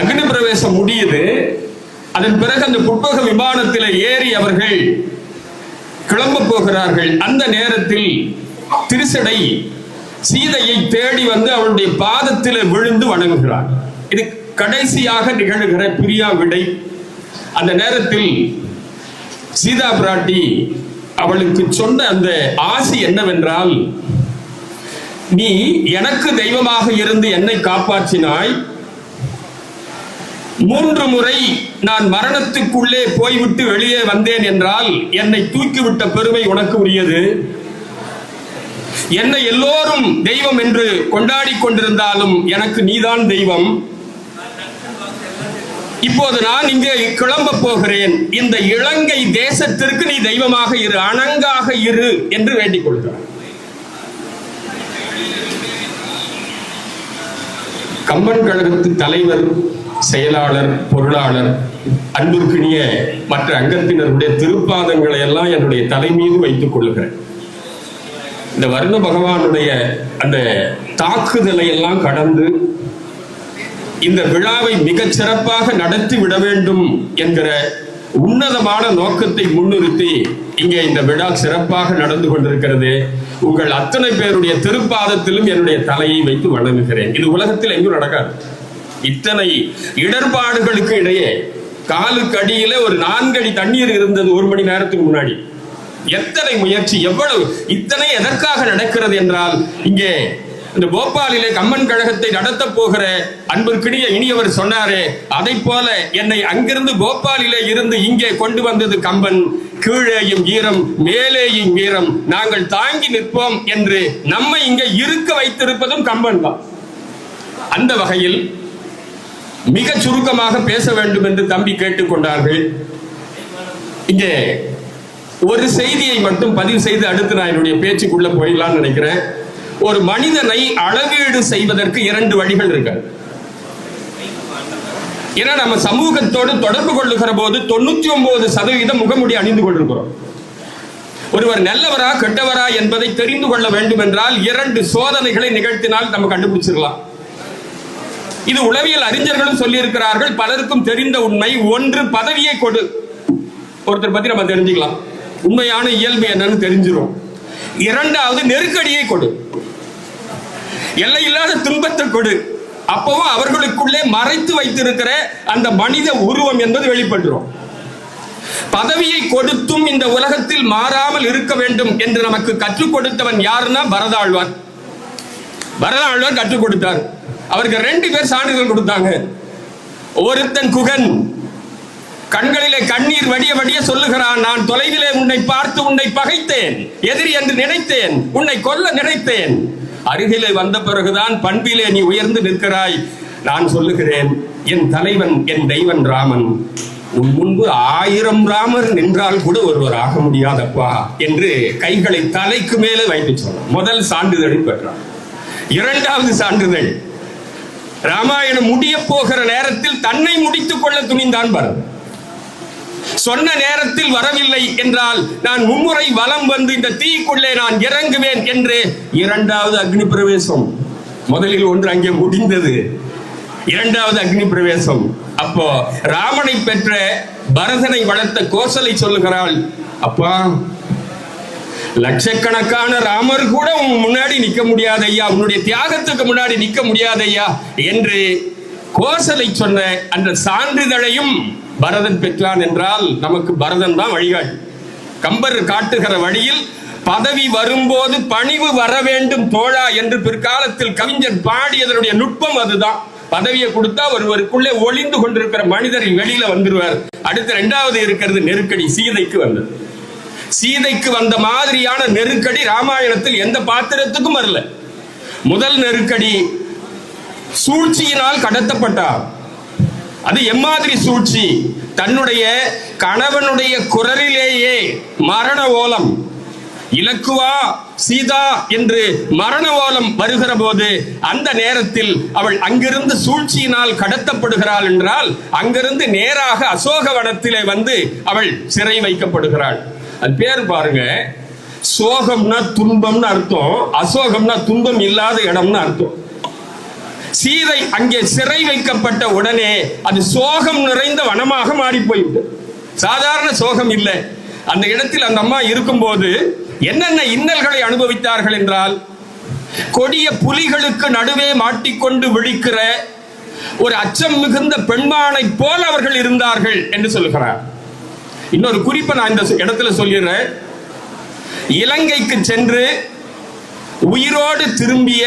அக்னி பிரவேசம் முடியுது. அதன் பிறகு அந்த புட்பக விமானத்தில் ஏறி அவர்கள் கிளம்ப போகிறார்கள். அந்த நேரத்தில் திருசடை சீதையை தேடி வந்து அவளுடைய பாதத்தில் விழுந்து வணங்குகிறார் இது கடைசியாக நிகழ்கிற பிரியா விடை. அந்த நேரத்தில் சீதா பிராட்டி அவளுக்கு சொன்ன அந்த ஆசி என்னவென்றால் நீ எனக்கு தெய்வமாக இருந்து என்னை காப்பாற்றினாய். மூன்று முறை நான் மரணத்துக்குள்ளே போய்விட்டு வெளியே வந்தேன் என்றால் என்னை தூக்கிவிட்ட பெருமை உனக்கு உரியது. என்னை எல்லோரும் தெய்வம் என்று கொண்டாடி கொண்டிருந்தாலும் எனக்கு நீதான் தெய்வம். இப்போது நான் இங்கே கிளம்ப போகிறேன். இந்த இலங்கை தேசத்திற்கு நீ தெய்வமாக இரு அணங்காக இரு என்று வேண்டிக் கொள்கிறார். கம்பன் கழகத்து தலைவர் செயலாளர் பொருளாளர் அன்பிற்கினிய மற்ற அங்கத்தினருடைய திருப்பாதங்களை எல்லாம் என்னுடைய தலை மீது வைத்துக் கொள்ளுகிறேன். இந்த வருண பகவானுடைய அந்த தாக்குதலை எல்லாம் கடந்து இந்த விழாவை மிகச் சிறப்பாக நடத்தி விட வேண்டும் என்கிற உன்னதமான நோக்கத்தை முன்னிறுத்தி இங்கே இந்த விழா சிறப்பாக நடந்து கொண்டிருக்கிறது. உங்கள் அத்தனை பேருடைய திருப்பாதத்திலும் என்னுடைய தலையை வைத்து வணங்குகிறேன். இது உலகத்தில் எங்கும் நடக்காது. இத்தனை இடர்பாடுகளுக்கு இடையே காலுக்கு அடியில ஒரு நான்கடி தண்ணீர் இருந்தது ஒரு மணி நேரத்துக்கு முன்னாடி. எத்தனை முயற்சி எவ்வளவு இத்தனை எதற்காக நடக்கிறது என்றால் இங்கே இந்த போபாலிலே கம்மன் கழகத்தை நடத்த போகிற அன்பிற்கிடைய இனியவர் சொன்னாரே அதை போல என்னை அங்கிருந்து போபாலிலே இருந்து இங்கே கொண்டு வந்தது கம்பன். கீழேயும் ஈரம் மேலேயும் ஈரம். நாங்கள் தாங்கி நிற்போம் என்று நம்மை இங்கே இருக்க வைத்திருப்பதும் கம்பன் தான். அந்த வகையில் மிக சுருக்கமாக பேச வேண்டும் என்று தம்பி கேட்டுக்கொண்டார்கள். இங்கே ஒரு செய்தியை மட்டும் பதிவு செய்து அடுத்து நான் என்னுடைய பேச்சுக்குள்ள போயிடலாம்னு நினைக்கிறேன். ஒரு மனிதனை அளவீடு செய்வதற்கு இரண்டு வழிகள் இருக்கு. ஏன்னா நம்ம சமூகத்தோடு தொடர்பு கொள்ளுகிற போது தொண்ணூத்தி ஒன்பது சதவீதம் முகமுடி அணிந்து கொண்டிருக்கிறோம். ஒருவர் நல்லவரா கெட்டவரா என்பதை தெரிந்து கொள்ள வேண்டும் என்றால் இரண்டு சோதனைகளை நிகழ்த்தினால் நம்ம கண்டுபிடிச்சிடலாம். இது உளவியல் அறிஞர்களும் சொல்லியிருக்கிறார்கள். பலருக்கும் தெரிந்த உண்மை. ஒன்று பதவியை கொடு. ஒருத்தர் பத்தி நம்ம தெரிஞ்சுக்கலாம். உண்மையான இயல்பு என்னன்னு தெரிஞ்சிடும் இரண்டாவது நெருக்கடியை கொடு. எல்லையில்லாத துன்பத்தை கொடு. அப்பவும் அவர்களுக்குள்ளே மறைத்து வைத்திருக்கிற அந்த மனித உருவம் என்பது வெளிப்பட்டுரும். பதவியை கொடுத்தும் இந்த உலகத்தில் மாறாமல் இருக்க வேண்டும் என்று நமக்கு கற்றுக் கொடுத்தவன் யாருன்னா பரதாழ்வார். பரதாழ்வார் கற்றுக் கொடுத்தார். அவருக்கு ரெண்டு பேர் சான்றிதழ் கொடுத்தாங்க. ஒருத்தன் குகன். கண்களிலே கண்ணீர் வடிய வடிய சொல்லுகிறான் நான் தொலைவிலே உன்னை பார்த்து உன்னை பகைத்தேன். எதிரி என்று நினைத்தேன். உன்னை கொல்ல நினைத்தேன். அருகிலே வந்த பிறகுதான் பண்பிலே நீ உயர்ந்து நிற்கிறாய். நான் சொல்லுகிறேன் என் தலைவன் என் தெய்வன் ராமன். உன் முன்பு ஆயிரம் ராமர் நின்றால் கூட ஒருவர் ஆக முடியாதப்பா என்று கைகளை தலைக்கு மேலே வைத்து சொன்னான். முதல் சான்றிதழை பெற்றான். இரண்டாவது சான்றிதழ் ராமாயணம் முடிய போகிற நேரத்தில் தன்னை முடித்துக் கொள்ள துணிந்தான் பரதன். சொன்ன நேரத்தில் வரவில்லை என்றால் நான் மும்முறை வலம் வந்து இந்த தீக்குள்ளே நான் இறங்குவேன் என்று இரண்டாவது அக்னி பிரவேசம். முதலில் ஒன்று அங்கே முடிந்தது. இரண்டாவது அக்னி பிரவேசம். அப்போ ராமனை பெற்ற பரதனை வளர்த்த கோசலை சொல்லுகிறாள் அப்பா லட்சக்கணக்கான ராமர் கூட உன் முன்னாடி நிக்க முடியாது ஐயா உன்னுடைய தியாகத்துக்கு முன்னாடி நிக்க முடியாது ஐயா என்று கோசலை சொன்ன அந்த சான்றிதழையும் பரதன் பெற்றான் என்றால் நமக்கு பரதன் தான் வழிகாட்டி. கம்பர் காட்டுகிற வழியில் பதவி வரும்போது பணிவு வர வேண்டும் தோழா என்று பிற்காலத்தில் கவிஞர் பாடியதனுடைய நுட்பம் அதுதான். பதவியை கொடுத்தா ஒருவருக்குள்ளே ஒளிந்து கொண்டிருக்கிற மனிதர் வெளியில வந்துருவார். அடுத்து ரெண்டாவது இருக்கிறது நெருக்கடி சீதைக்கு வந்தது. சீதைக்கு வந்த மாதிரியான நெருக்கடி ராமாயணத்தில் எந்த பாத்திரத்துக்கும் வரல. முதல் நெருக்கடி சூழ்ச்சியினால் கடத்தப்பட்டார். அது எம்மாதிரி சூழ்ச்சி? தன்னுடைய கணவனுடைய குரலிலேயே மரண ஓலம். இலக்குவா சீதா என்று மரண ஓலம் வருகிற போது அந்த நேரத்தில் அவள் அங்கிருந்து சூழ்ச்சியினால் கடத்தப்படுகிறாள் என்றால் அங்கிருந்து நேராக அசோக வனத்திலே வந்து அவள் சிறை வைக்கப்படுகிறாள். அது பேர் பாருங்க. சோகம்னா துன்பம்னு அர்த்தம். அசோகம்னா துன்பம் இல்லாத இடம்னு அர்த்தம். சீதை அங்கே சிறை வைக்கப்பட்ட உடனே அது சோகம் நிறைந்த வனமாக மாறி போயிட்டு சாதாரண சோகம் இல்லை. அந்த இடத்தில் அந்த அம்மா இருக்கும்போது என்னென்ன இன்னல்களை அனுபவித்தார்கள் என்றால் கொடிய புலிகளுக்கு நடுவே மாட்டிக்கொண்டு விழிக்கிற ஒரு அச்சம் மிகுந்த பெண்மானை போல் அவர்கள் இருந்தார்கள் என்று சொல்கிறார். இன்னொரு குறிப்பை நான் இந்த இடத்துல சொல்லிடுறேன். இலங்கைக்கு சென்று உயிரோடு திரும்பிய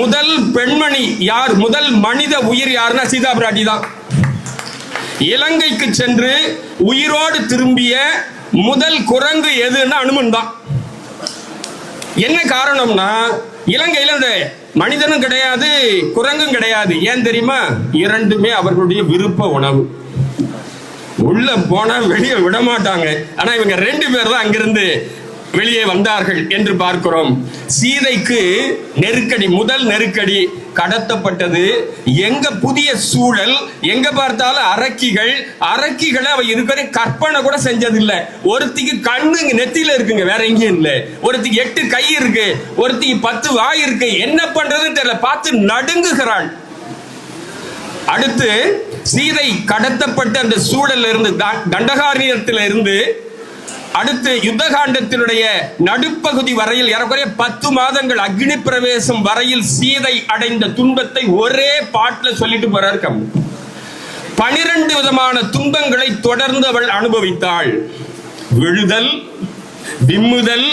முதல் பெண்மணி யார்? முதல் மனித உயிர் யாருன்னா சீதா பிராட்டி தான். இலங்கைக்கு சென்று உயிரோடு திரும்பிய முதல் குரங்கு எதுன்னா அனுமன் தான். என்ன காரணம்னா இலங்கையில இந்த மனிதனும் கிடையாது குரங்கும் கிடையாது. ஏன் தெரியுமா? இரண்டுமே அவர்களுடைய விருப்ப உணவு. உள்ள போனா வெளியே விட மாட்டாங்க ஆனா இவங்க ரெண்டு பேர் தான் அங்கிருந்து வெளியே வந்தார்கள் என்று பார்க்கிறோம். சீதைக்கு நெருக்கடி முதல் நெருக்கடி கடத்தப்பட்டது. எங்க புதிய சூழல் எங்க பார்த்தாலும் அரக்கிகள் அரக்கிகளை அவ இருக்கிற கற்பனை கூட செஞ்சதில்லை. ஒருத்திக்கு கண்ணு இங்க நெத்தியில இருக்குங்க வேற எங்கேயும் இல்லை. ஒருத்திக்கு எட்டு கை இருக்கு ஒருத்திக்கு பத்து வாய் இருக்கு. என்ன பண்றதுன்னு தெரியல பார்த்து நடுங்குகிறாள். அடுத்து சீதை கடத்தப்பட்ட அந்த சூழல்ல இருந்து த- இருந்து அடுத்து யுத்தகாண்டத்தினுடைய நடுப்பகுதி வரையில் ஏறக்குறைய பத்து மாதங்கள் அக்னி பிரவேசம் வரையில் சீதை அடைந்த துன்பத்தை ஒரே பாட்டில் சொல்லிட்டு போறார் கம் பனிரெண்டு விதமான துன்பங்களை தொடர்ந்து அவள் அனுபவித்தாள். விழுதல் விம்முதல்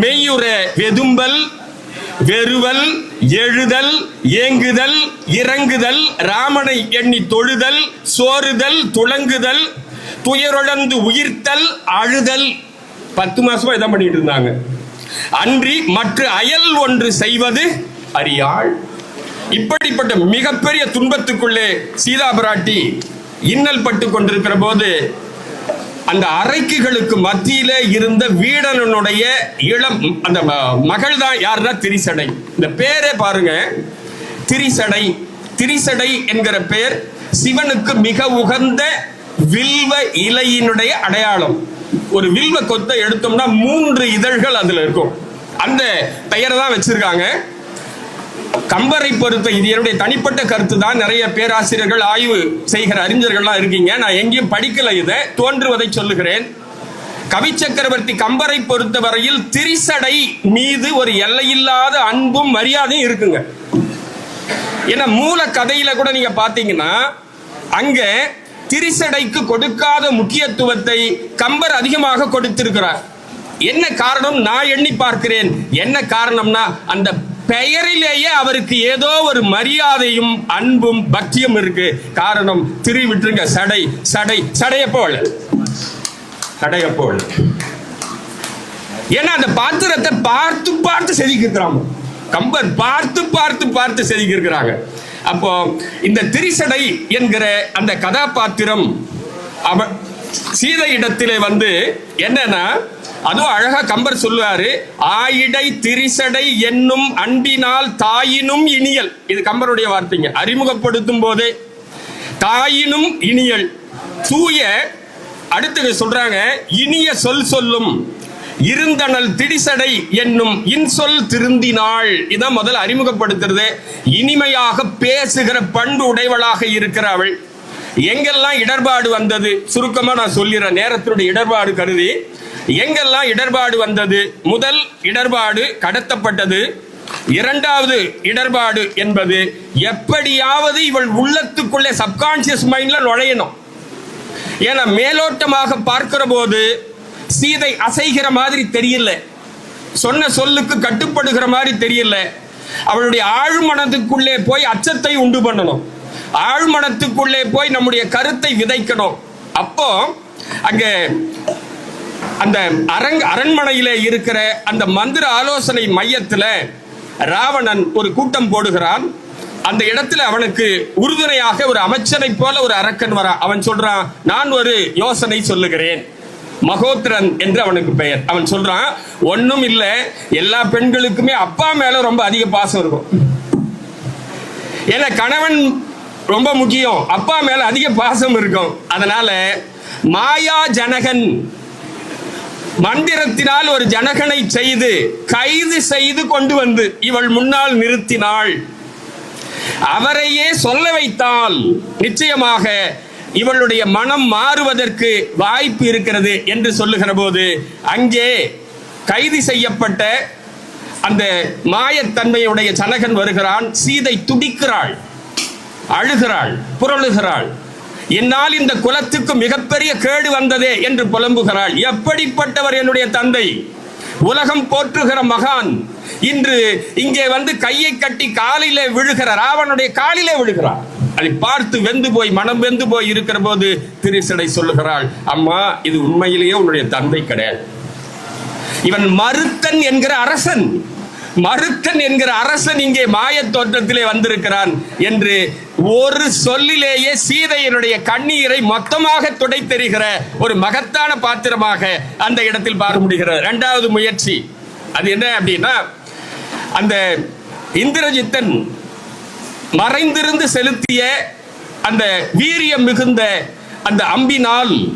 மெய்யுற வெதும்பல் வெறுவல் எழுதல் ஏங்குதல் இறங்குதல் ராமனை எண்ணி தொழுதல் சோறுதல் துளங்குதல் துயருழந்து உயிர்த்தல் அழுதல். பத்து மாசமா இதான் பண்ணிட்டு இருந்தாங்க. அன்றி மற்ற அயல் ஒன்று செய்வது அறியாள் இப்படிப்பட்ட மிகப்பெரிய துன்பத்துக்குள்ளே சீதா பிராட்டி இன்னல் பட்டு கொண்டிருக்கிற போது அந்த அரைக்குகளுக்கு மத்தியில இருந்த வீடனனுடைய இளம் அந்த மகள் தான் யாருன்னா திரிசடை. இந்த பேரே பாருங்க. திரிசடை. திரிசடை என்கிற பெயர் சிவனுக்கு மிக உகந்த வில்வ இலையினுடைய அடையாளம். ஒரு வில்வ கொத்தை எடுத்தோம்னா மூன்று இதழ்கள் அதுல இருக்கும். அந்த பெயரை தான் வச்சிருக்காங்க. கம்பரை பொறுத்த இது என்னுடைய தனிப்பட்ட கருத்து தான். நிறைய பேராசிரியர்கள் ஆய்வு செய்கிற அறிஞர்கள்லாம் இருக்கீங்க. நான் எங்கேயும் படிக்கல இதை. தோன்றுவதை சொல்லுகிறேன். கவி சக்கரவர்த்தி கம்பரை பொறுத்த வரையில் திரிசடை மீது ஒரு எல்லையில்லாத அன்பும் மரியாதையும் இருக்குங்க. ஏன்னா மூல கதையில கூட நீங்க பாத்தீங்கன்னா அங்க திரிசடைக்கு கொடுக்காத முக்கியத்துவத்தை கம்பர் அதிகமாக கொடுத்திருக்கிறார். என்ன காரணம்? நான் எண்ணி பார்க்கிறேன். என்ன காரணம்னா அந்த பெயரிலேயே அவருக்கு ஏதோ ஒரு மரியாதையும் அன்பும் பக்தியும் இருக்கு. காரணம் திரி விட்டுருங்க. சடை சடை சடைய போல. சடைய போல. ஏன்னா அந்த பாத்திரத்தை பார்த்து பார்த்து செதுக்கிருக்கிறாங்க கம்பர் பார்த்து பார்த்து பார்த்து செதுக்கிருக்கிறாங்க அப்போ இந்த திரிசடை என்கிற அந்த கதாபாத்திரம் அவ சீதை இடத்திலே வந்து என்னன்னா அதுவும் அழகா கம்பர் சொல்லுவாரு ஆயிடை திரிசடை என்னும் அன்பினால் தாயினும் இனியல். இது கம்பருடைய வார்த்தைங்க. அறிமுகப்படுத்தும் போதே தாயினும் இனியல். தூய அடுத்து சொல்றாங்க இனிய சொல் சொல்லும் இருந்தனல் திடிசடை என்னும் இன்சொல் திருந்தினாள். இதான் முதல்ல அறிமுகப்படுத்துறது. இனிமையாக பேசுகிற பண்பு உடையவளாக இருக்கிற அவள். எங்கெல்லாம் இடர்பாடு வந்தது? சுருக்கமா நான் சொல்லிடுறேன். நேரத்தினுடைய இடர்பாடு கருதி எங்கெல்லாம் இடர்பாடு வந்தது? முதல் இடர்பாடு கடத்தப்பட்டது. இரண்டாவது இடர்பாடு என்பது எப்படியாவது இவள் உள்ளத்துக்குள்ளே சப்கான்சியஸ் மைண்ட்ல நுழையணும். ஏன்னா மேலோட்டமாக பார்க்கிற போது சீதை அசைகிற மாதிரி தெரியல. சொன்ன சொல்லுக்கு கட்டுப்படுகிற மாதிரி தெரியல. அவளுடைய ஆழ்மனத்துக்குள்ளே போய் அச்சத்தை உண்டு பண்ணணும். ஆழ்மனத்துக்குள்ளே போய் நம்முடைய கருத்தை விதைக்கணும். அப்போ அங்க அந்த அரங் அரண்மனையிலே இருக்கிற அந்த மந்திர ஆலோசனை மையத்தில் ராவணன் ஒரு கூட்டம் போடுகிறான். அந்த இடத்துல அவனுக்கு உறுதுணையாக ஒரு அமைச்சனை போல ஒரு அரக்கன் வரா. அவன் சொல்றான் நான் ஒரு யோசனை சொல்லுகிறேன். மகோத்ரன் என்று அவனுக்கு பெயர். அவன் சொல்றான் ஒன்னும் இல்ல. எல்லா பெண்களுக்குமே அப்பா மேல ரொம்ப அதிக பாசம் இருக்கும். ஏன்னா கணவன் ரொம்ப முக்கியம். அப்பா மேல அதிக பாசம் இருக்கும். அதனால மாயா ஜனகன் மந்திரத்தினால் ஒரு ஜனகனை செய்து கைது செய்து கொண்டு வந்து இவள் முன்னால் நிறுத்தினாள். அவரையே சொல்ல வைத்தால் நிச்சயமாக இவளுடைய மனம் மாறுவதற்கு வாய்ப்பு இருக்கிறது என்று சொல்லுகிற போது அங்கே கைது செய்யப்பட்ட அந்த மாயத்தன்மையுடைய ஜனகன் வருகிறான் சீதை துடிக்கிறாள் அழுகிறாள் புரளுகிறாள். என்னால் இந்த குலத்துக்கு மிகப்பெரிய கேடு வந்ததே என்று புலம்புகிறாள். எப்படிப்பட்டவர் என்னுடைய தந்தை? உலகம் போற்றுகிற மகான். இன்று இங்கே வந்து கையை கட்டி காலிலே விழுகிற ராவனுடைய காலிலே விழுகிறார் அதை பார்த்து வெந்து போய் மனம் வெந்து போய் இருக்கிற போது திருசடை சொல்லுகிறாள் அம்மா இது உண்மையிலேயே உன்னுடைய தந்தை கிடையாது. இவன் மருத்தன் என்கிற அரசன். மருத்தன் என்கிற அரசன் இங்கே மாயத் தோற்றத்திலே வந்திருக்கிறான் என்று ஒரு சொல்லிலேயே சீதையினுடைய கண்ணீரை மொத்தமாக துடைத்தெறிகிற ஒரு மகத்தான பாத்திரமாக அந்த இடத்தில் பார்க்க முடிகிறது. இரண்டாவது முயற்சி. அது என்ன அப்படின்னா அந்த இந்திரஜித்தன் மறைந்திருந்து செலுத்திய அந்த வீரியம் மிகுந்த அந்த அம்பினால்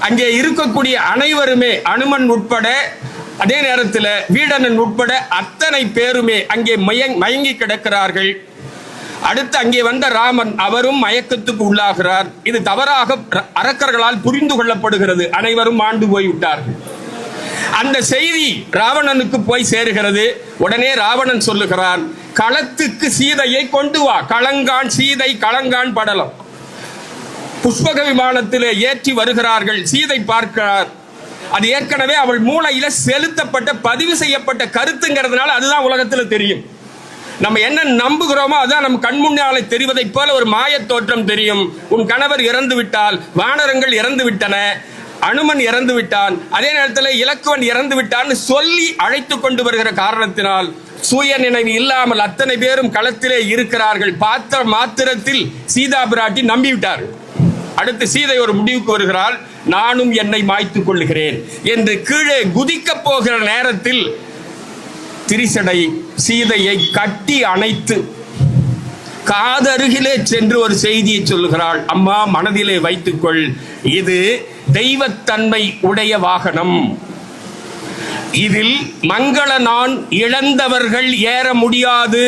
அங்கே இருக்கக்கூடிய அனைவருமே அனுமன் உட்பட அதே நேரத்தில் வீடனன் உட்பட அத்தனை பேருமே அங்கே மயங் மயங்கி கிடக்கிறார்கள். அடுத்து அங்கே வந்த ராமன் அவரும் மயக்கத்துக்கு உள்ளாகிறார். இது தவறாக அரக்கர்களால் புரிந்து கொள்ளப்படுகிறது. அனைவரும் ஆண்டு போய்விட்டார்கள். அந்த செய்தி ராவணனுக்கு போய் சேருகிறது. உடனே ராவணன் சொல்லுகிறான் களத்துக்கு சீதையை கொண்டு வா. களங்கான் சீதை களங்கான் படலம். புஷ்பக விமானத்திலே ஏற்றி வருகிறார்கள். சீதை பார்க்கிறார். அது ஏற்கனவே அவள் மூளையில செலுத்தப்பட்ட பதிவு செய்யப்பட்ட கருத்துங்கிறதுனால அதுதான் உலகத்துல தெரியும். நம்ம என்ன நம்புகிறோமோ அதான் நம் கண்முன்னாலே தெரிவதைப் போல ஒரு மாயத் தோற்றம் தெரியும். உன் கணவர் இறந்து விட்டால் வானரங்கள் இறந்து விட்டன அனுமன் இறந்து விட்டான் அதே நேரத்தில் இலக்குவன் இறந்து விட்டான்னு சொல்லி அழைத்து கொண்டு வருகிற காரணத்தினால் சுய நினைவு இல்லாமல் அத்தனை பேரும் களத்திலே இருக்கிறார்கள். பார்த்த மாத்திரத்தில் சீதா பிராட்டி நம்பிவிட்டார்கள். அடுத்து சீதை ஒரு முடிவுக்கு வருகிறாள். நானும் என்னை மாய்த்துக் கொள்ளுகிறேன் என்று கீழே குதிக்கப் போகிற நேரத்தில் திரிசடை சீதையை கட்டி அணைத்து காதருகிலே சென்று ஒரு செய்தியை சொல்லுகிறாள். அம்மா மனதிலே வைத்துக்கொள். இது தெய்வத்தன்மை உடைய வாகனம். இதில் மங்கள நான் இழந்தவர்கள் ஏற முடியாது.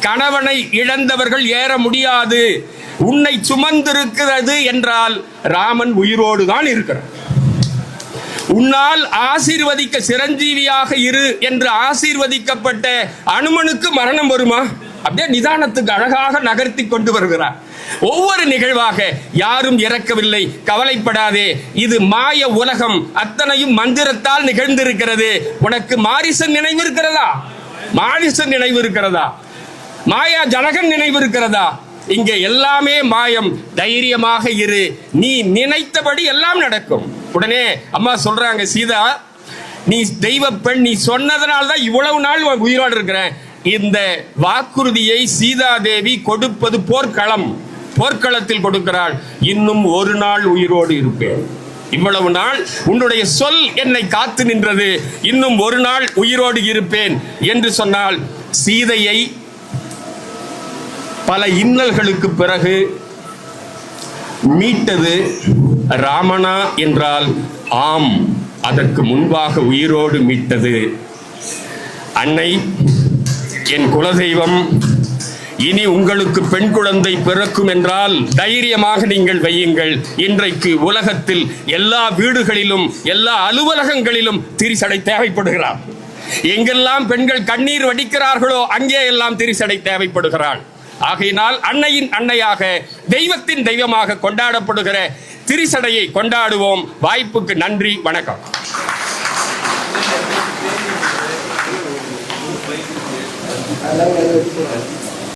கணவனை இழந்தவர்கள் ஏற முடியாது. உன்னை சுமந்திருக்கிறது என்றால் ராமன் உயிரோடு தான் இருக்கிறார் உன்னால் ஆசீர்வதிக்க சிரஞ்சீவியாக இரு என்று ஆசீர்வதிக்கப்பட்ட அனுமனுக்கு மரணம் வருமா? அப்படியே நிதானத்துக்கு அழகாக நகர்த்தி கொண்டு வருகிறார். ஒவ்வொரு நிகழ்வாக யாரும் இறக்கவில்லை. கவலைப்படாதே. இது மாய உலகம். அத்தனையும் மந்திரத்தால் நிகழ்ந்திருக்கிறது. உனக்கு மாரிசன் நினைவு இருக்கிறதா மாரிசன் நினைவு இருக்கிறதா மாயா ஜனகன் நினைவு இருக்கிறதா இங்கே எல்லாமே மாயம். தைரியமாக இரு. நீ நினைத்தபடி எல்லாம் நடக்கும். உடனே அம்மா சொல்றாங்க சீதா நீ தெய்வ பெண் நீ சொன்னதனால தான் இவ்வளவு நாள் உயிரோடு இருக்கிறேன். இந்த வாக்குறுதியை சீதா தேவி கொடுப்பது போர்க்களம். போர்க்களத்தில் கொடுக்கிறாள். இன்னும் ஒரு நாள் உயிரோடு இருப்பேன். இவ்வளவு நாள் உன்னுடைய சொல் என்னை காத்து நின்றது. இன்னும் ஒரு நாள் உயிரோடு இருப்பேன். என்று சொன்னால் சீதையை பல இன்னல்களுக்கு பிறகு மீட்டது ராமனா என்றால் ஆம் அதற்கு முன்பாக உயிரோடு மீட்டது. அன்னை என் குலதெய்வம் இனி உங்களுக்கு பெண் குழந்தை பிறக்கும் என்றால் தைரியமாக நீங்கள் வையுங்கள். இன்றைக்கு உலகத்தில் எல்லா வீடுகளிலும் எல்லா அலுவலகங்களிலும் திரிசடை தேவைப்படுகிறார். எங்கெல்லாம் பெண்கள் கண்ணீர் வடிக்கிறார்களோ அங்கே எல்லாம் திரிசடை தேவைப்படுகிறாள். ஆகையினால் அன்னையின் அன்னையாக தெய்வத்தின் தெய்வமாக கொண்டாடப்படுகிற திரிசடையை கொண்டாடுவோம். வாய்ப்புக்கு நன்றி வணக்கம். அதெல்லாம்